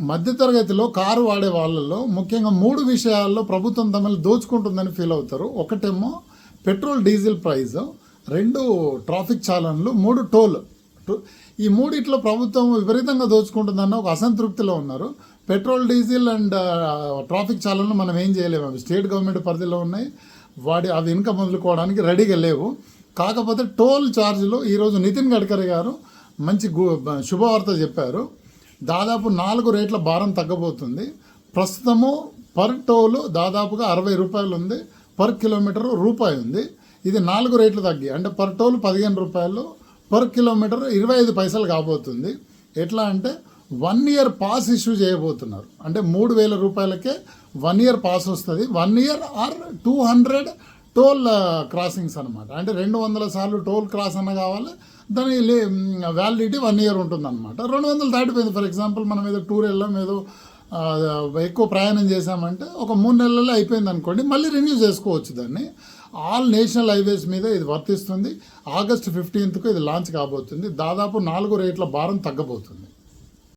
మధ్యతరగతిలో car వాడే వాళ్ళల్లో ముఖ్యంగా మూడు విషయాల్లో ప్రభుత్వం తమని దోచుకుంటుందని ఫీల్ అవుతారు. ఒకటేమో పెట్రోల్ డీజిల్ ప్రైస్ రెండు ట్రాఫిక్ చాలన్లు. మూడు టోల్. టు- ఈ మూడిట్లో ప్రభుత్వం విపరీతంగా దోచుకుంటుందన్న ఒక అసంతృప్తిలో ఉన్నారు. పెట్రోల్ డీజిల్ అండ్ ట్రాఫిక్ చాలన్లు మనం ఏం చేయలేము. అవి స్టేట్ గవర్నమెంట్ పరిధిలో ఉన్నాయి. వాడి అవి ఇన్కమ్ వదులుకోవడానికి రెడీగా లేవు. కాకపోతే టోల్ ఛార్జీలు ఈరోజు నితిన్ గడ్కరీ గారు మంచి గు- శుభవార్త చెప్పారు. దాదాపు నాలుగు రేట్ల భారం తగ్గబోతుంది. ప్రస్తుతము పర్ టోలు దాదాపుగా అరవై రూపాయలు ఉంది. పర్ కిలోమీటర్ రూపాయి ఉంది. ఇది నాలుగు రేట్లు తగ్గి అంటే పర్ టోల్ పదిహేను రూపాయలు పర్ కిలోమీటర్ ఇరవై ఐదు పైసలు కాబోతుంది. ఎట్లా అంటే వన్ ఇయర్ పాస్ ఇష్యూ చేయబోతున్నారు. అంటే మూడు వేల రూపాయలకే వన్ ఇయర్ పాస్ వస్తుంది. One year or two hundred toll crossings అనమాట అంటే రెండు వందల సార్లు టోల్ క్రాస్ అన్న కావాలి. దాని వ్యాలిడిటీ వన్ ఇయర్ ఉంటుందన్నమాట. రెండు వందలు దాటిపోయింది. ఫర్ ఎగ్జాంపుల్ మనం ఏదో టూర్ వెళ్ళాం ఏదో ఎక్కువ ప్రయాణం చేశామంటే ఒక మూడు నెలల్లో అయిపోయింది అనుకోండి మళ్ళీ రెన్యూ చేసుకోవచ్చు దాన్ని. ఆల్ నేషనల్ హైవేస్ మీద ఇది వర్తిస్తుంది. ఆగస్ట్ ఫిఫ్టీన్త్కు ఇది లాంచ్ కాబోతుంది. దాదాపు నాలుగు రేట్ల భారం తగ్గబోతుంది.